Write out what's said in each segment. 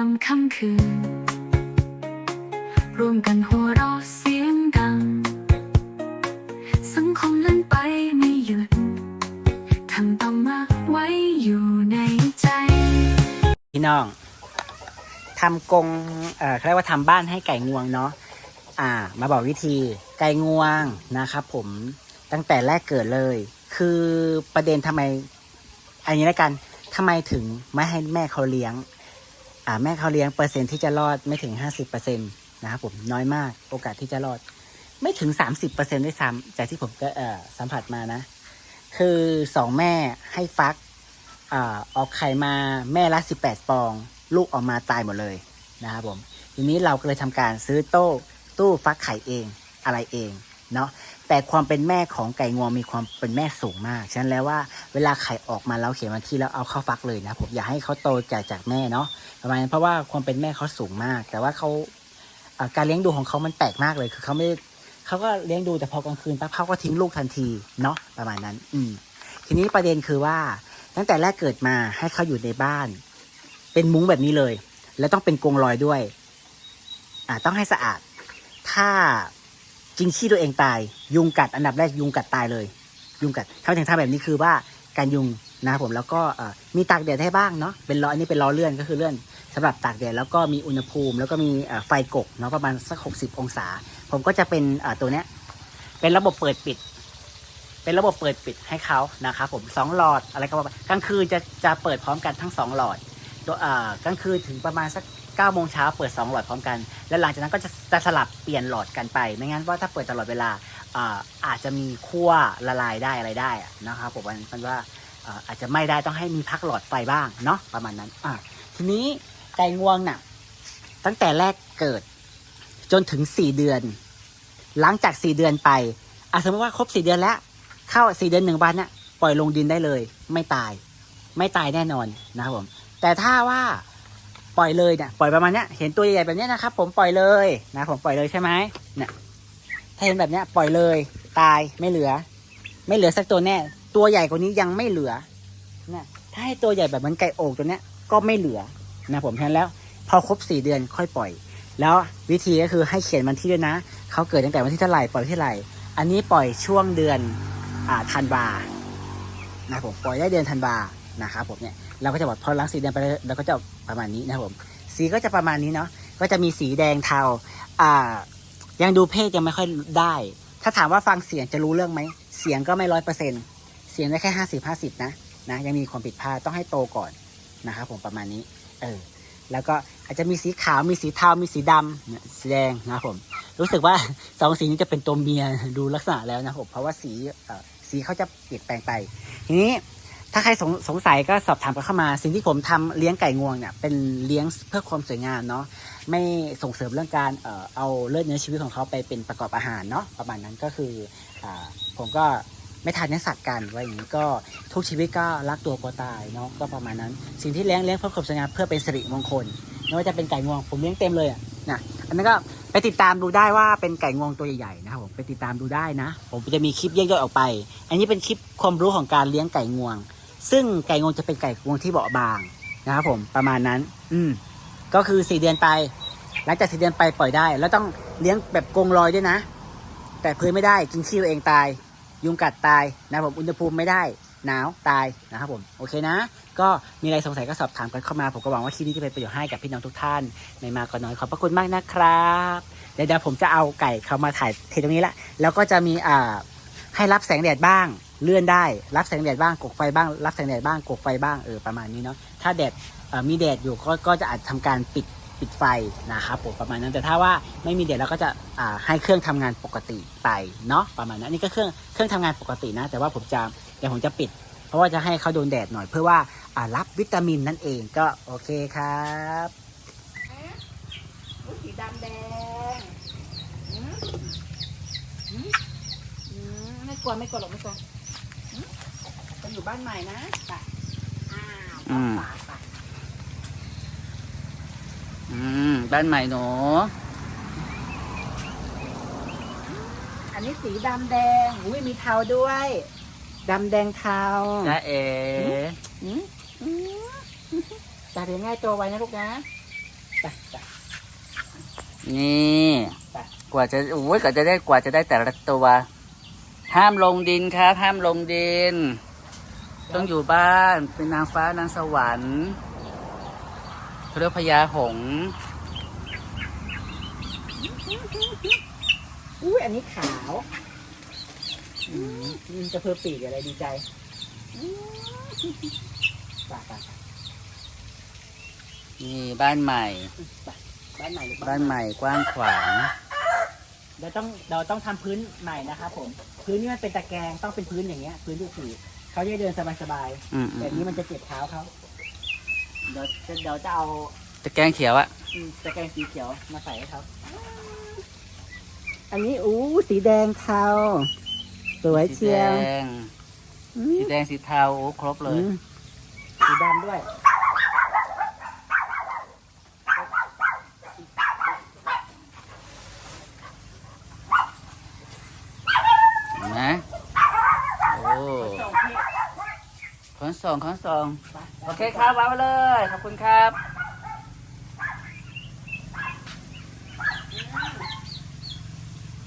ามค่ำคืน ร่วมกันหัวเราะเสียงดัง สังคมเล่นไปไม่หยุดทำต่องมาไว้อยู่ในใจ พี่น้องทำกรงเอ่อเขาเรียกว่าทำบ้านให้ไก่งวงเนาะ อ่า มาบอกวิธีไก่งวงนะครับผมตั้งแต่แรกเกิดเลย คือประเด็นทำไม อันนี้แล้วกันทำไมถึงไม่ให้แม่เขาเลี้ยง แม่เขาเลี้ยงเปอร์เซ็นต์ที่จะรอดไม่ถึงห้าสิบเปอร์เซ็นตนะครับผมน้อยมากโอกาสที่จะรอด ไม่ถึงสามสิบเปอร์เซ็นต์ด้วยซ้ำจากที่ผมก็เออสัมผัสมานะ คือสองแม่ให้ฟักอ่าออกไข่มาแม่ละสิบแปดฟอง ลูกออกมาตายหมดเลยนะครับผมทีนี้เราก็เลยทำการซื้อโต้ตู้ฟักไข่เองอะไรเองเนาะ แต่ความเป็นแม่ของไก่งวงมีความเป็นแม่สูงมาก ฉะนั้นแล้วว่าเวลาไข่ออกมาแล้วเขียนวันที่แล้วเอาเข้าฟักเลยนะ ผมอยากให้เขาโตจากจากแม่เนาะประมาณนั้นเพราะว่าความเป็นแม่เขาสูงมาก แต่ว่าเขาการเลี้ยงดูของเขามันแปลกมากเลยคือเขาไม่เขาก็เลี้ยงดูแต่พอกลางคืนปั๊บเขาก็ทิ้งลูกทันทีเนาะประมาณนั้น อืมทีนี้ประเด็นคือว่าตั้งแต่แรกเกิดมาให้เขาอยู่ในบ้าน เป็นมุ้งแบบนี้เลย แล้วต้องเป็นกรงลอยด้วย อ่าต้องให้สะอาด ถ้า จริงขี้ตัวเองตาย ยุงกัดอันดับแรกยุงกัดตายเลย ยุงกัดถ้าถึงทำแบบนี้คือว่าการยุงนะครับผมแล้วก็มีตากแดดให้บ้างเนาะเป็นล้ออันนี้เป็นล้อเลื่อนก็คือเลื่อนสำหรับตากแดดแล้วก็มีอุณหภูมิ แล้วก็มีไฟกกเนาะประมาณสักหกสิบองศา ผมก็จะเป็นตัวเนี้ยเป็นระบบเปิดปิด เป็นระบบเปิดปิดให้เขานะครับผมสองหลอดอะไรก็ว่ากลางคืนจะจะเปิดพร้อมกันทั้งสองหลอดตัวอ่ากลางคืนถึงประมาณสัก เก้าโมงเช้าเปิดสองหลอดพร้อมกัน แล้วหลังจากนั้นก็จะจะสลับเปลี่ยนหลอดกันไป ไม่งั้นว่าถ้าเปิดตลอดเวลาอาอาจจะมีขั้วละลายได้อะไรได้นะครับผมมันมันว่าอาอาจจะไม่ได้ต้องให้มีพักหลอดไฟบ้างเนาะประมาณนั้นอ่าทีนี้ไก่งวงน่ะตั้งแต่แรกเกิดจนถึงสี่เดือน หลังจากสี่เดือนไปอะสมมติว่าครบสี่เดือนแล้ว เข้าสี่เดือนหนึ่งวันเนี่ยปล่อยลงดินได้เลย ไม่ตาย ไม่ตายแน่นอนนะครับผม แต่ถ้าว่า ปล่อยเลยเนี่ยปล่อยประมาณเนี้ยเห็นตัวใหญ่ๆแบบเนี้ยนะครับ ผมปล่อยเลยนะ ผมปล่อยเลยใช่ไหมเนี่ยถ้าเห็นแบบเนี้ยปล่อยเลย ตายไม่เหลือ ไม่เหลือสักตัวแน่ ตัวใหญ่กว่านี้ยังไม่เหลือเนี่ยถ้าให้ตัวใหญ่แบบเหมันไก่โอกตัวเนี้ยก็ไม่เหลือนะผมฉะนั้นแล้ว พอครบสี่เดือนค่อยปล่อย แล้ววิธีก็คือให้เขียนวันที่ด้วยนะเขาเกิดตั้งแต่วันที่เท่าไหร่ปล่อยที่เท่าไหร่อันนี้ปล่อยช่วงเดือนอ่าธันวานะผมปล่อยได้เดือนธันวานะครับผมเนี่ย เราก็จะบอกพอล้างสีแดงไปแล้วเราก็จะประมาณนี้นะครับผม สีก็จะประมาณนี้เนาะก็จะมีสีแดงเทาอ่า ยังดูเพศยังไม่ค่อยได้ ถ้าถามว่าฟังเสียงจะรู้เรื่องไหมเสียงก็ไม่ร้อยเปอร์เซ็นเสียงได้แค่ห้าสิบห้าสิบนะนะยังมีความผิดพลาดต้องให้โตก่อนนะครับผมประมาณนี้ เออ แล้วก็อาจจะมีสีขาวมีสีเทามีสีดำสีแดงนะครับผม รู้สึกว่าสองสีนี้จะเป็นตัวเมียดูลักษณะแล้วนะครับเพราะว่าสีเอ่อสีเขาจะเปลี่ยนแปลงไป ทีนี้ ถ้าใครสงสงสัยก็สอบถามกันเข้ามา สิ่งที่ผมทำเลี้ยงไก่งวงเนี่ยเป็นเลี้ยงเพื่อความสวยงามเนาะไม่ส่งเสริมเรื่องการเอ่อเอาเลือดเนื้อชีวิตของเขาไปเป็นประกอบอาหารเนาะประมาณนั้นก็คืออ่าผมก็ไม่ทานเนื้อสัตว์กันไว้อย่างนี้ก็ทุกชีวิตก็รักตัวกลัวตายเนาะก็ประมาณนั้น สิ่งที่เลี้ยงเลี้ยงเพื่อความสวยงามเพื่อเป็นสิริมงคลไม่ว่าจะเป็นไก่งวงผมเลี้ยงเต็มเลยอะนะอันนั้นก็ไปติดตามดูได้ว่าเป็นไก่งวงตัวใหญ่ๆนะครับผมไปติดตามดูได้นะ ผมจะมีคลิปแยกย่อยออกไป อันนี้เป็นคลิปความรู้ของการเลี้ยงไก่งวง ซึ่งไก่งวงจะเป็นไก่งวงที่เบาบางนะครับผมประมาณนั้น อืมก็คือสี่เดือนไป หลังจากสี่เดือนไปปล่อยได้ แล้วต้องเลี้ยงแบบกรงลอยด้วยนะ แต่พื้นไม่ได้กินขี้ตัวเองตาย ยุงกัดตายนะครับผมอุณหภูมิไม่ได้หนาวตายนะครับผมโอเคนะ ก็มีอะไรสงสัยก็สอบถามกันเข้ามา ผมก็หวังว่าคลิปนี้จะเป็นประโยชน์ให้กับพี่น้องทุกท่านไม่มากก็น้อยขอบพระคุณมากนะครับเดี๋ยวเดี๋ยวผมจะเอาไก่เขามาถ่ายเทตรงนี้ละแล้วก็จะมีอ่าให้รับแสงแดดบ้าง เลื่อนได้รับแสงแดดบ้างกกไฟบ้าง รับแสงแดดบ้างกกไฟบ้างเออประมาณนี้เนาะถ้าแดดมีแดดอยู่ก็ก็จะอาจทำการปิดปิดไฟนะครับผมประมาณนั้นแต่ถ้าว่าไม่มีแดดเราก็จะให้เครื่องทำงานปกติไปเนาะประมาณนั้นนี่ก็เครื่องเครื่องทำงานปกตินะ แต่ว่าผมจะเดี๋ยวผมจะปิด เพราะว่าจะให้เขาโดนแดดหน่อยเพื่อว่ารับวิตามินนั่นเองก็โอเคครับสีดำแดงไม่กลัวไม่กลัวหรอกไม่กลัว บ้านใหม่นะไปอ้าวเข้าป่าไปอืม บ้านใหม่หนูอันนี้สีดำแดงอุ้ยมีเทาด้วยดำแดงเทาจ้าเอ๋อืมอืมจับยังง่ายตัวไว้นะลูกนะไปไป นี่ไปกว่าจะโอ้ยกว่าจะได้กว่าจะได้แต่ละตัว ห้ามลงดินครับ ห้ามลงดิน ต้องอยู่บ้านเป็นนางฟ้านางสวรรค์เขาเรียกพญาหงส์อุ้ยอันนี้ขาวอืมมันจะเพิ่มปีกอะไรดีใจไปไปนี่บ้านใหม่ บ้านใหม่หรือบ้านใหม่กว้างขวางเดี๋ยวต้องเราต้องทำพื้นใหม่นะครับผม พื้นนี่มันเป็นตะแกรงต้องเป็นพื้นอย่างเงี้ย พื้นที่สี เขาจะได้เดินสบายอืมๆแบบนี้มันจะเจ็บเท้าเขาเดี๋ยวจะเดี๋ยวจะเอาตะแกรงเขียวอะอืมตะแกรงสีเขียวมาใส่ให้เขาอันนี้อู้สีแดงเทาสวยสีเชียแดวงอืสีมแดงสีเทาโอ้ครบเลย อืมสีดำด้วย เห็นไหมโอ้ ส่งที่ ขนส่งขนส่งไปโอเคครับวางไว้เลย ขอบคุณครับ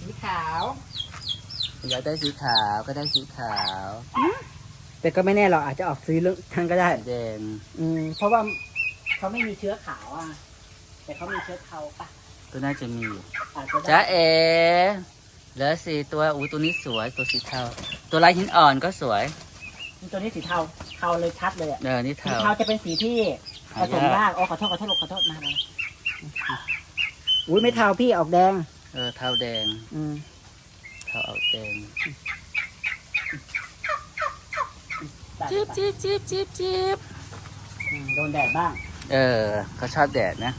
สีขาวอยากได้สีขาวก็ได้สีขาวแต่ก็ไม่แน่หรอกอาจจะออกสีเหลืองทั้งก็ได้สีแดงอืมเพราะว่าเขาไม่มีเชื้อขาวอะ แต่เขามีเชื้อเทาปะตัวน่าจะมีอยู่อาจจะได้จ้าเอเหลือสี่ตัวอู้ตัวนี้สวยตัวสีเทาตัวลายหินอ่อนก็สวย ตัวนี้สีเทาเทาเลยชัดเลยอะเออนี่สีเทา เทาจะเป็นสีที่ผหาสมยากยากโอ้ขอโทษขอโทษลูกขอโทษมาเลยอุ้ยไม่เทาพี่ออกแดง เออเทาแดงอืมเทาออกแดงตัดจิ๊บไปจิ๊บจิ๊บจิ๊บจิ๊บอืมโดนแดดบ้าง เออเขาชอบแดดนะ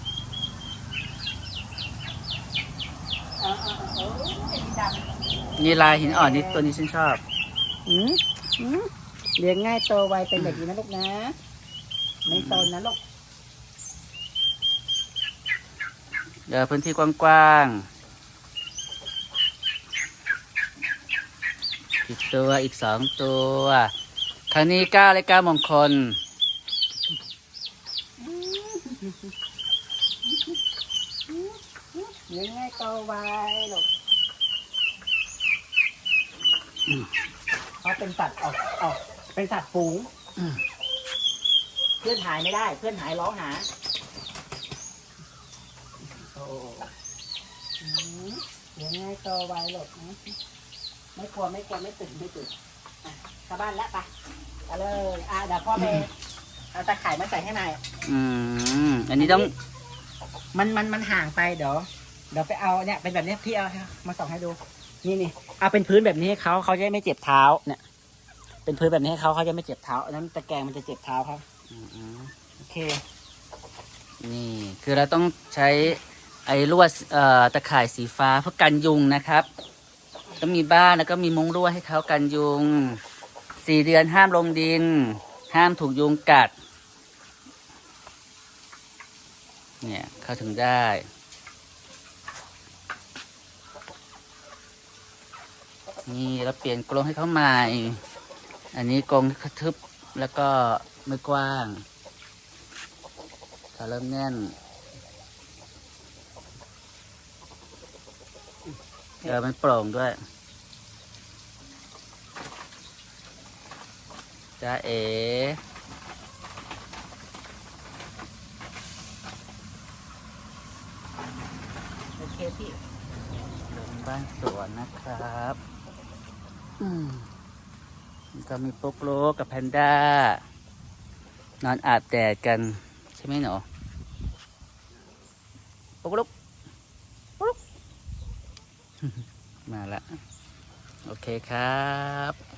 เออเออเออเออสีดำนี่ลายหินอ่อนนี่ตัวนี้ฉันชอบอืมอืม เลี้ยงง่ายโตไวเป็นเด็กดีนะลูกนะ ไม่โซนนะลูกเดี๋ยวพื้นที่กว้างๆ อีกตัวอีกสองตัวครั้งนี้เก้าและเก้ามงคล เลี้ยงง่ายโตไวลูกเขาเป็นสัตว์ออกออก เป็นสัตว์ฝูงอืมเพื่อนหายไม่ได้ เพื่อนหายร้องหาโอ้อืมเลี้ยงง่ายโตไวลูกนะไม่กลัวไม่กลัวไม่ตื่นไม่ตื่นอะเข้าบ้านแล้วไปไปเลยอะเดี๋ยวพ่อไปเอาตะข่ายมาใส่ให้หน่อยอืมอันนี้ต้องมันมันมันห่างไปเดี๋ยวเดี๋ยวไปเอาเนี่ยเป็นแบบนี้พี่เอามาส่องให้ดู นี่นี่เอาเป็นพื้นแบบนี้ให้เขาเขาจะไม่เจ็บเท้าเนี่ย เป็นพื้นแบบนี้ให้เขาเขาจะไม่เจ็บเท้าอันนั้นตะแกรงมันจะเจ็บเท้าเขาอืมโอเค นี่คือเราต้องใช้ไอ้ลวดเอ่อตะข่ายสีฟ้าเพื่อกันยุงนะครับต้องมีบ้านแล้วก็มีมุ้งลวดให้เขากันยุงสี่เดือนห้ามลงดิน ห้ามถูกยุงกัด เนี่ยเข้าถึงได้นี่เราเปลี่ยนกรงให้เขาใหม่ อันนี้กรงเขาทึบแล้วก็ไม่กว้างเขาเริ่มแน่นเออมันโปร่งด้วยจ้าเอโอเคพี่เดินบ้านสวนนะครับ อืมแล้ว ก็มีปุ๊กโลกับแพนด้า นอนอาบแดดกัน ใช่ไหมหนูปุ๊กลุกปุ๊กลุกมาละ โอเคครับ